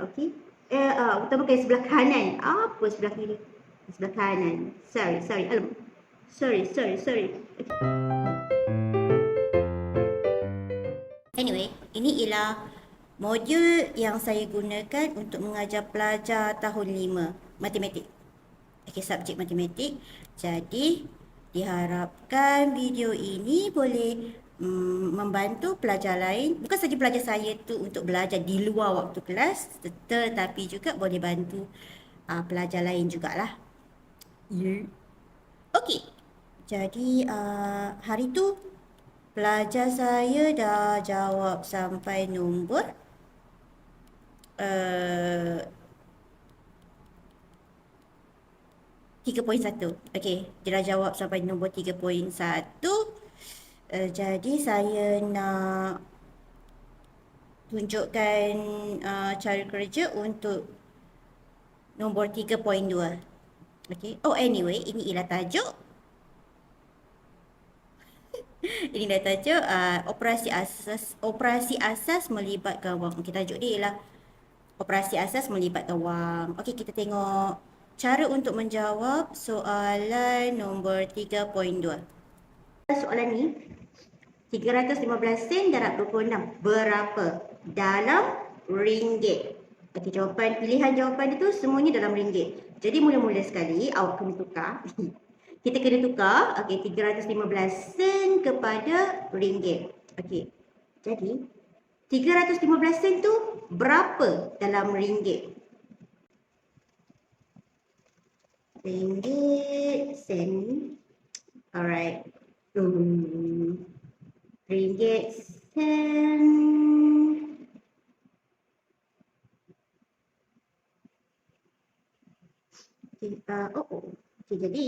Okey. Eh, uh, utamakan yang sebelah kanan. Apa sebelah kiri? Sebelah kanan. Sorry, sorry. Alam. Sorry, sorry, sorry. Anyway, ini ialah modul yang saya gunakan untuk mengajar pelajar tahun 5 matematik. Okey, subjek matematik. Jadi, diharapkan video ini boleh mm, membantu pelajar lain. Bukan saja pelajar saya tu untuk belajar di luar waktu kelas, tetapi juga boleh bantu uh, pelajar lain jugalah. Ya. Okey. Jadi uh, hari tu pelajar saya dah jawab sampai nombor uh, 3.1. Okey, dia dah jawab sampai nombor 3.1. Uh, jadi saya nak tunjukkan uh, cara kerja untuk nombor 3.2. Okey. Oh anyway, ini ialah tajuk. ini dah tajuk uh, operasi asas operasi asas melibatkan wang. Okey, tajuk dia ialah operasi asas melibatkan wang. Okey, kita tengok cara untuk menjawab soalan nombor 3.2. Soalan ni 315 sen darab 26 berapa dalam ringgit? Okey, jawapan pilihan jawapan itu semuanya dalam ringgit. Jadi mula-mula sekali awak kena tukar. Kita kena tukar okey 315 sen kepada ringgit. Okey. Jadi 315 sen tu berapa dalam ringgit? Ringgit sen. Alright. Hmm ringgit sen. Okay, uh, oh, oh. Okay, jadi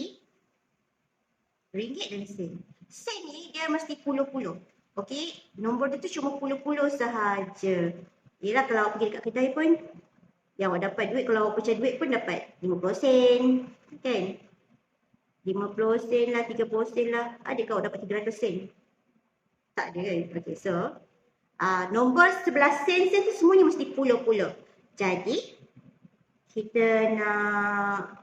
ringgit dan sen. Sen ni dia mesti puluh-puluh. Okey, nombor dia tu cuma puluh-puluh sahaja. Yelah kalau pergi dekat kedai pun yang awak dapat duit, kalau awak pecah duit pun dapat 50 sen. Kan? 50 sen lah, 30 sen lah. Adakah awak dapat 300 sen? Tak ada kan? Okay, so uh, nombor sebelah sen sen tu semuanya mesti puluh-puluh. Jadi, kita nak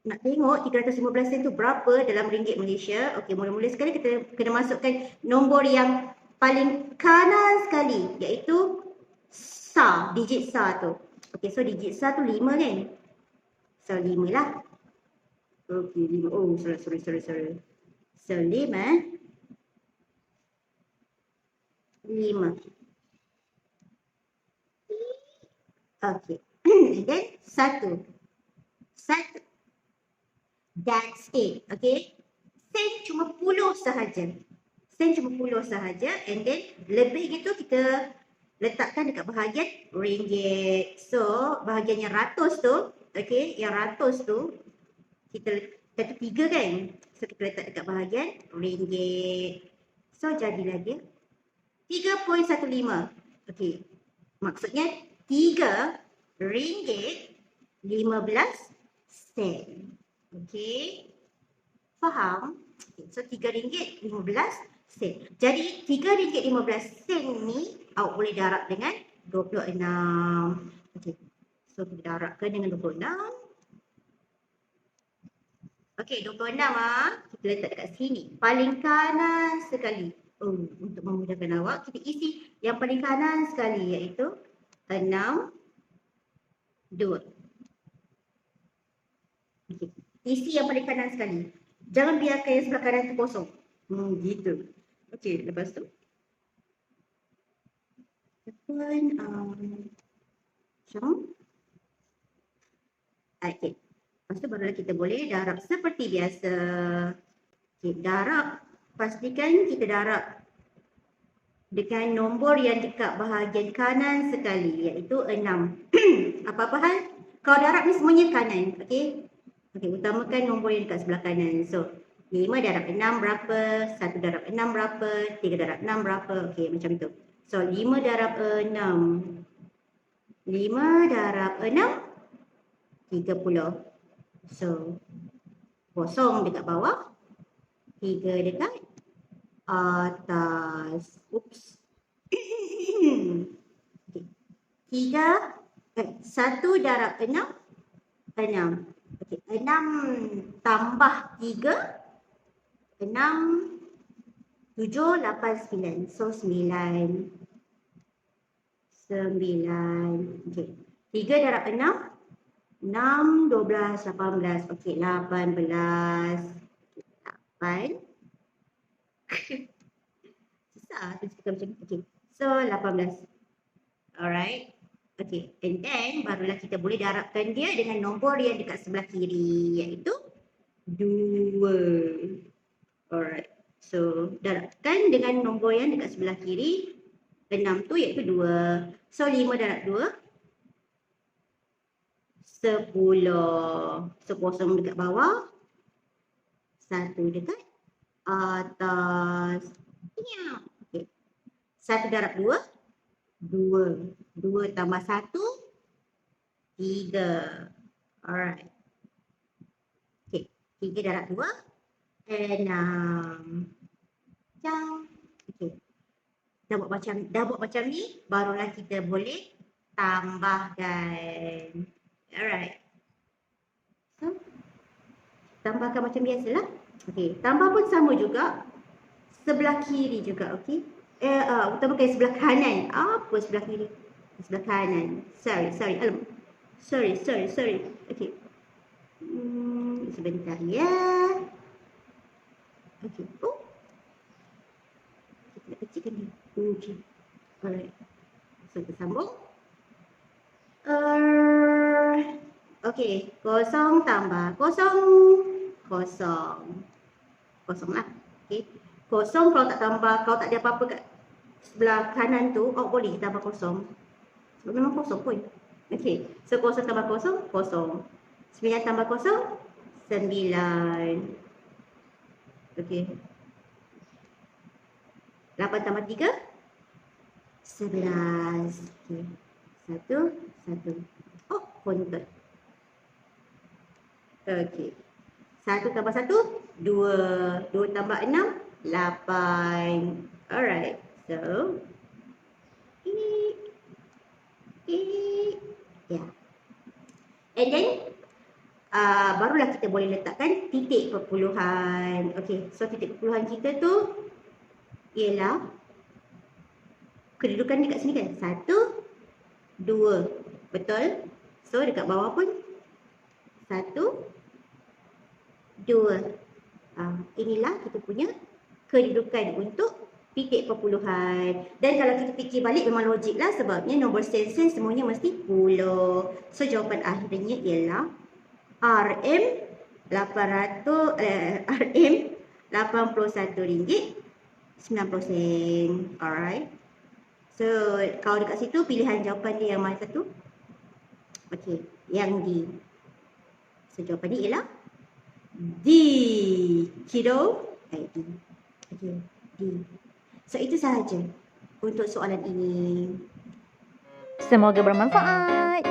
nak tengok 315 sen tu berapa dalam ringgit Malaysia. Okey, mula-mula sekali kita kena masukkan nombor yang paling kanan sekali iaitu SAR, digit SAR tu. Okey, so digit SAR tu 5 kan? So 5 lah. Okey, 5. Oh, sorry, sorry, sorry, sorry. So 5 lima. And then satu. Satu. That's it. Okay. Sen cuma puluh sahaja. Sen cuma puluh sahaja. And then lebih gitu kita letakkan dekat bahagian ringgit. So bahagian yang ratus tu. Okay. Yang ratus tu. Kita letak tiga kan. So kita letak dekat bahagian ringgit. So jadilah dia 3.15. Okey. Maksudnya 3 ringgit 15 sen. Okey. Faham? So 3 ringgit 15 sen. Jadi 3 ringgit 15 sen ni awak boleh darab dengan 26. Okey. So kita darabkan dengan 26. Okey, 26 ah. Kita letak dekat sini. Paling kanan sekali oh, untuk memudahkan awak kita isi yang paling kanan sekali iaitu 6 2 okay. isi yang paling kanan sekali. Jangan biarkan yang sebelah kanan tu kosong. Hmm, gitu. Okey lepas tu? Tekan um, macam okey. Lepas tu barulah kita boleh darab seperti biasa. Okey darab pastikan kita darab dengan nombor yang dekat bahagian kanan sekali iaitu 6. Apa-apa hal? Kalau darab ni semuanya kanan. Okey. Okey, utamakan nombor yang dekat sebelah kanan. So, 5 darab 6 berapa? 1 darab 6 berapa? 3 darab 6 berapa? Okey, macam tu. So, 5 darab 6. 5 darab 6 30. So, kosong dekat bawah. 3 dekat atas. Oops. okay. Tiga Eh, satu darab enam, enam. Okey, enam tambah tiga, enam, tujuh, lapan, sembilan. So, sembilan. Sembilan. Okey. Tiga darab enam, enam, dua belas, lapan belas. Okey, lapan belas. Okey, Lapan. Susah tuliskan macam ni. Okey. So, lapan belas. Alright. Okay, and then barulah kita boleh darabkan dia dengan nombor yang dekat sebelah kiri iaitu 2. Alright. So, darabkan dengan nombor yang dekat sebelah kiri 6 tu iaitu 2. So, 5 darab 2 10. So, kosong dekat bawah. Satu dekat atas. Ya. Satu darab 2 dua. Dua tambah satu, tiga. Alright. Okay, tiga darab dua, enam. Macam, okay. Dah buat macam, dah buat macam ni, barulah kita boleh tambahkan. Alright. So, tambahkan macam biasalah. Okay, tambah pun sama juga. Sebelah kiri juga, okay eh, uh, utamakan sebelah kanan. Apa sebelah kiri? Sebelah kanan. Sorry, sorry. Alam. Sorry, sorry, sorry. Okay. Hmm, sebentar ya. Okay. Oh. Kita nak kecilkan dia. Okay. Alright. So, kita sambung. Uh, okay. Kosong tambah kosong. Kosong. Kosong lah. Okay. Kosong kalau tak tambah, kalau tak ada apa-apa kat sebelah kanan tu, oh boleh tambah kosong. Sebab memang kosong pun. Okey, so kosong tambah kosong, kosong. Sembilan tambah kosong, sembilan. Okey. Lapan tambah tiga, sebelas. Okey. Satu, satu. Oh, kontot. Okey. Satu tambah satu, dua. Dua tambah enam, lapan. Alright. So, ini, ya. Yeah. And then, uh, barulah kita boleh letakkan titik perpuluhan. Okay, so titik perpuluhan kita tu ialah kedudukan dekat sini kan. Satu, dua. Betul? So, dekat bawah pun satu, dua. Uh, inilah kita punya kedudukan untuk titik perpuluhan. Dan kalau kita fikir balik memang logik lah sebabnya nombor sen-sen semuanya mesti puluh. So jawapan akhirnya ialah RM 800 eh, RM 81 ringgit 90 sen. Alright. So kalau dekat situ pilihan jawapan dia yang mana satu? Okey, yang D. So jawapan dia ialah D. Kiddo. Eh, D. Okey, D. So itu sahaja untuk soalan ini. Semoga bermanfaat.